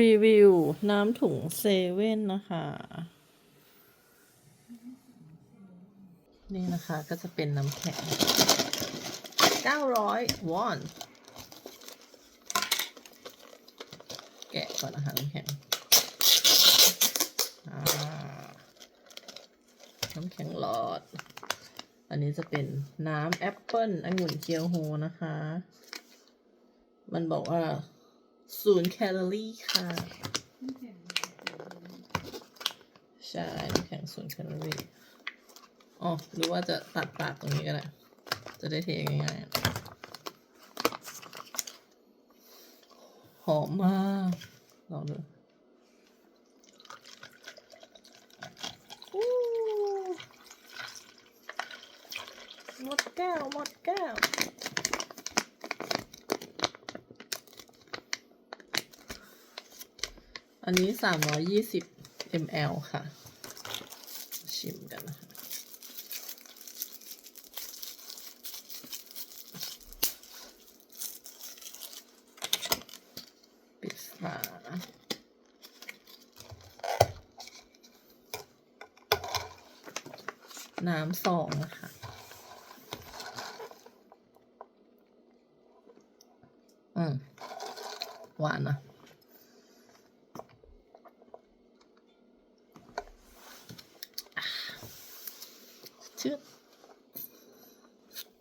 รีวิว น้ำถุงเซเว่นนะคะ นี่นะคะก็จะเป็นน้ำแข็ง900 วอน แกะก่อนนะคะน้ำแข็งน้ำแข็งหลอด อันนี้จะเป็นน้ำแอปเปิลองุ่นเกียวโฮนะคะ มันบอกว่า ศูนย์แคลอรี่ค่ะ ใช่น้ำแข็งศูนย์แคลอรี่อ๋อหรือว่าจะตัดปากตรงนี้ก็ได้ จะได้เทง่ายๆ หอมมากลองดูหมดแก้ว หมดแก้ว อันนี้320 ml ค่ะ ชิมกันนะคะปิดฝาน้ำซองนะคะอืมหวานนะ to it.